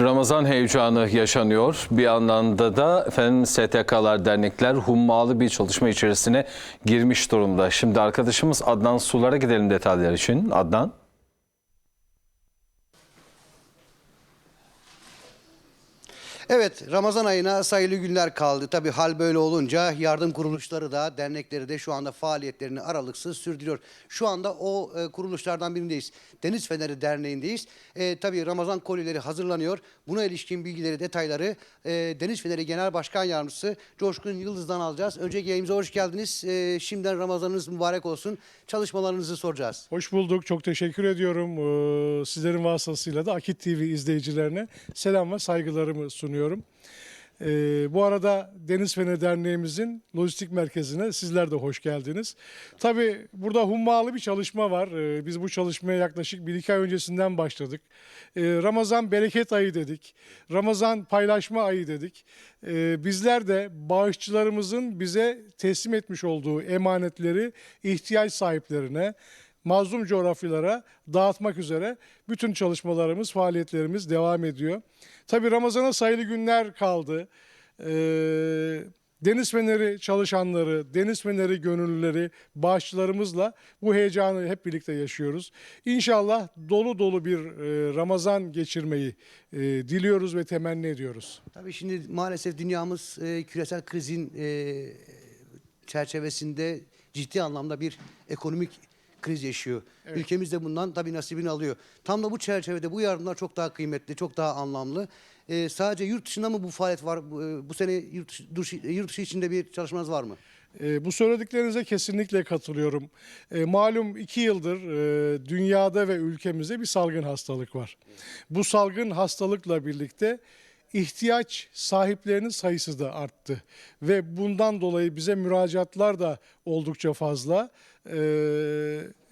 Ramazan heyecanı yaşanıyor. Bir anlamda da efendim STK'lar, dernekler hummalı bir çalışma içerisine girmiş durumda. Şimdi arkadaşımız Adnan Sular'a gidelim detaylar için. Adnan. Evet Ramazan ayına sayılı günler kaldı. Tabi hal böyle olunca yardım kuruluşları da dernekleri de şu anda faaliyetlerini aralıksız sürdürüyor. Şu anda o e, kuruluşlardan birindeyiz. Deniz Feneri Derneği'ndeyiz. E, tabii Ramazan kolileri hazırlanıyor. Buna ilişkin bilgileri, detayları e, Deniz Feneri Genel Başkan Yardımcısı Coşkun Yıldız'dan alacağız. Önceki yayınımıza hoş geldiniz. E, şimdiden Ramazanınız mübarek olsun. Çalışmalarınızı soracağız. Hoş bulduk. Çok teşekkür ediyorum. Ee, Sizlerin vasıtasıyla da Akit TV izleyicilerine selam ve saygılarımı sunuyorum. Ee, Bu arada Deniz Feneri Derneğimizin lojistik merkezine sizler de hoş geldiniz. Tabii burada hummalı bir çalışma var. Ee, Biz bu çalışmaya yaklaşık bir iki ay öncesinden başladık. Ee, Ramazan bereket ayı dedik. Ramazan paylaşma ayı dedik. Ee, Bizler de bağışçılarımızın bize teslim etmiş olduğu emanetleri ihtiyaç sahiplerine, mazlum coğrafyalara dağıtmak üzere bütün çalışmalarımız, faaliyetlerimiz devam ediyor. Tabii Ramazan'a sayılı günler kaldı. Ee, Deniz Feneri çalışanları, Deniz Feneri gönüllüleri, bağışçılarımızla bu heyecanı hep birlikte yaşıyoruz. İnşallah dolu dolu bir e, Ramazan geçirmeyi e, diliyoruz ve temenni ediyoruz. Tabii şimdi maalesef dünyamız e, küresel krizin çerçevesinde ciddi anlamda bir ekonomik kriz yaşıyor. Ülkemiz de bundan tabii nasibini alıyor. Tam da bu çerçevede bu yardımlar çok daha kıymetli, çok daha anlamlı. E, sadece yurt dışında mı bu faaliyet var? Bu, e, bu sene yurt dışı, yurt dışı içinde bir çalışmanız var mı? E, bu söylediklerinize kesinlikle katılıyorum. E, malum iki yıldır e, dünyada ve ülkemizde bir salgın hastalık var. Bu salgın hastalıkla birlikte ihtiyaç sahiplerinin sayısı da arttı. Ve bundan dolayı bize müracaatlar da oldukça fazla. E,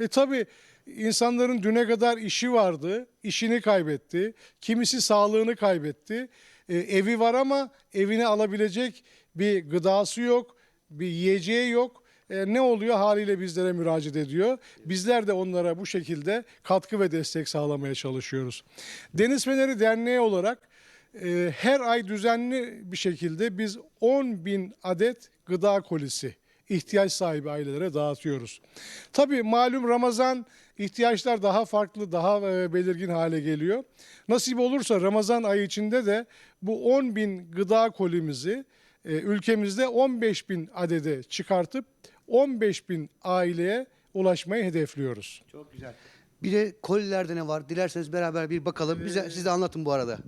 e tabii insanların düne kadar işi vardı, işini kaybetti. Kimisi sağlığını kaybetti. E, evi var ama evine alabilecek bir gıdası yok bir yiyeceği yok. E, ne oluyor? Haliyle bizlere müracaat ediyor. Bizler de onlara bu şekilde katkı ve destek sağlamaya çalışıyoruz. Deniz Feneri Derneği olarak e, her ay düzenli bir şekilde biz 10 bin adet gıda kolisi ihtiyaç sahibi ailelere dağıtıyoruz. Tabii malum Ramazan ihtiyaçlar daha farklı, daha e, belirgin hale geliyor. Nasip olursa Ramazan ayı içinde de bu 10 bin gıda kolimizi e, ülkemizde 15 bin adede çıkartıp 15 bin aileye ulaşmayı hedefliyoruz. Çok güzel. Bir de kolilerde ne var? Dilerseniz beraber bir bakalım. Bize siz de anlatın bu arada.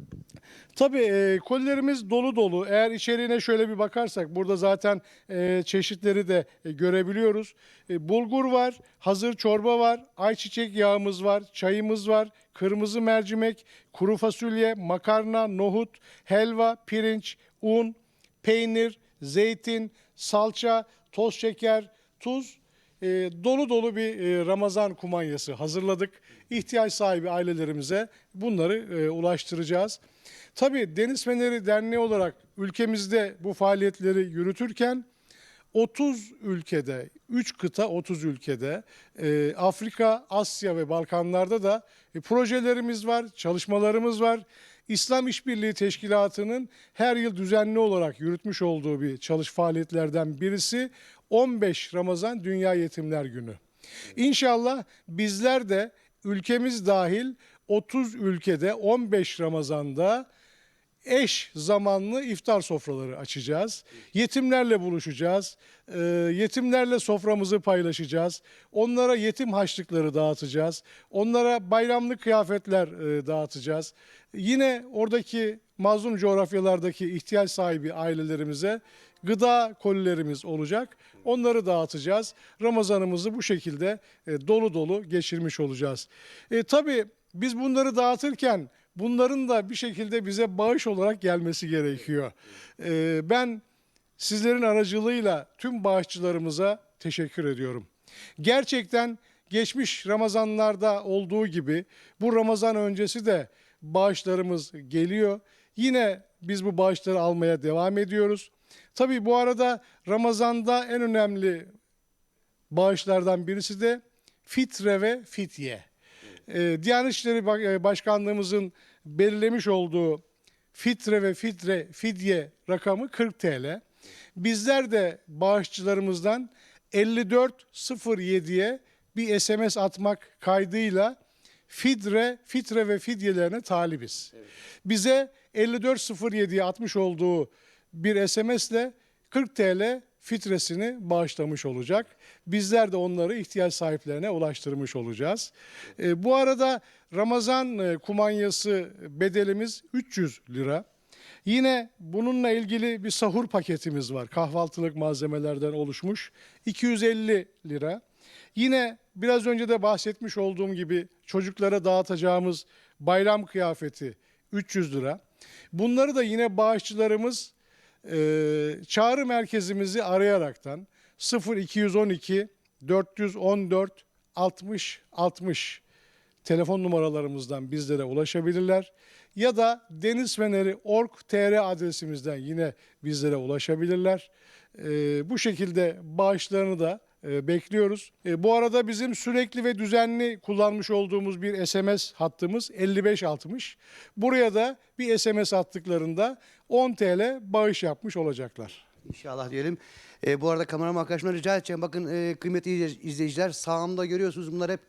Tabii e, kolilerimiz dolu dolu. Eğer içeriğine şöyle bir bakarsak burada zaten e, çeşitleri de e, görebiliyoruz. E, bulgur var, hazır çorba var, ayçiçek yağımız var, çayımız var, kırmızı mercimek, kuru fasulye, makarna, nohut, helva, pirinç, un, peynir, zeytin, salça, toz şeker, tuz e, dolu dolu bir e, Ramazan kumanyası hazırladık. İhtiyaç sahibi ailelerimize bunları e, ulaştıracağız. Tabii Deniz Feneri Derneği olarak ülkemizde bu faaliyetleri yürütürken 30 ülkede, 3 kıta 30 ülkede, e, Afrika, Asya ve Balkanlarda da e, projelerimiz var, çalışmalarımız var. İslam İşbirliği Teşkilatı'nın her yıl düzenli olarak yürütmüş olduğu bir çalış faaliyetlerden birisi 15 Ramazan Dünya Yetimler Günü. İnşallah bizler de ülkemiz dahil 30 ülkede 15 Ramazan'da eş zamanlı iftar sofraları açacağız. Yetimlerle buluşacağız. Ee, yetimlerle soframızı paylaşacağız. Onlara yetim haçlıkları dağıtacağız. Onlara bayramlık kıyafetler e, dağıtacağız. Yine oradaki mazlum coğrafyalardaki ihtiyaç sahibi ailelerimize gıda kolilerimiz olacak. Onları dağıtacağız. Ramazanımızı bu şekilde e, dolu dolu geçirmiş olacağız. E, tabii biz bunları dağıtırken bunların da bir şekilde bize bağış olarak gelmesi gerekiyor. E, ben sizlerin aracılığıyla tüm bağışçılarımıza teşekkür ediyorum. Gerçekten geçmiş Ramazanlarda olduğu gibi bu Ramazan öncesi de bağışlarımız geliyor. Yine biz bu bağışları almaya devam ediyoruz. Tabii bu arada Ramazan'da en önemli bağışlardan birisi de fitre ve fitye. Ee, Diyanet İşleri e, Başkanlığımızın belirlemiş olduğu fitre ve fitre fidye rakamı 40 TL. Bizler de bağışçılarımızdan 5407'ye bir SMS atmak kaydıyla fidre, fitre ve fidyelerine talibiz. Bize 5407'ye atmış olduğu bir SMS ile 40 TL fitresini bağışlamış olacak. Bizler de onları ihtiyaç sahiplerine ulaştırmış olacağız. E, bu arada Ramazan e, kumanyası bedelimiz 300 lira. Yine bununla ilgili bir sahur paketimiz var. Kahvaltılık malzemelerden oluşmuş. 250 lira. Yine biraz önce de bahsetmiş olduğum gibi çocuklara dağıtacağımız bayram kıyafeti 300 lira. Bunları da yine bağışçılarımız çağrı merkezimizi arayaraktan 0212 414 60 60 telefon numaralarımızdan bizlere ulaşabilirler. Ya da denizfeneri.org.tr adresimizden yine bizlere ulaşabilirler. Ee, bu şekilde bağışlarını da bekliyoruz. E, bu arada bizim sürekli ve düzenli kullanmış olduğumuz bir SMS hattımız 5560. Buraya da bir SMS attıklarında 10 TL bağış yapmış olacaklar. İnşallah diyelim. E, bu arada kameraman arkadaşımdan rica edeceğim. Bakın e, kıymetli izleyiciler sağımda görüyorsunuz bunlar hep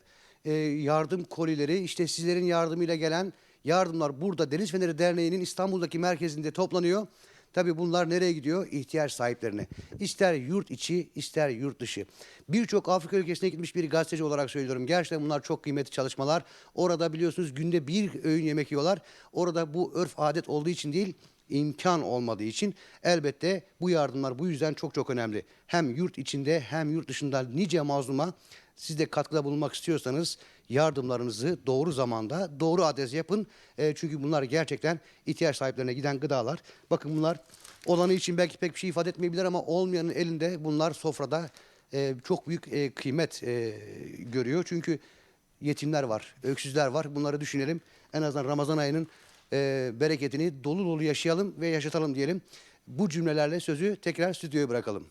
e, yardım kolileri. İşte sizlerin yardımıyla gelen yardımlar burada Deniz Feneri Derneği'nin İstanbul'daki merkezinde toplanıyor. Tabii bunlar nereye gidiyor? İhtiyaç sahiplerine. İster yurt içi, ister yurt dışı. Birçok Afrika ülkesine gitmiş bir gazeteci olarak söylüyorum. Gerçekten bunlar çok kıymetli çalışmalar. Orada biliyorsunuz günde bir öğün yemek yiyorlar. Orada bu örf adet olduğu için değil, imkan olmadığı için elbette bu yardımlar bu yüzden çok çok önemli. Hem yurt içinde hem yurt dışında nice mazluma siz de katkıda bulunmak istiyorsanız yardımlarınızı doğru zamanda doğru adres yapın. E, çünkü bunlar gerçekten ihtiyaç sahiplerine giden gıdalar. Bakın bunlar olanı için belki pek bir şey ifade etmeyebilir ama olmayanın elinde bunlar sofrada e, çok büyük e, kıymet e, görüyor. Çünkü yetimler var, öksüzler var. Bunları düşünelim. En azından Ramazan ayının e, bereketini dolu dolu yaşayalım ve yaşatalım diyelim. Bu cümlelerle sözü tekrar stüdyoya bırakalım.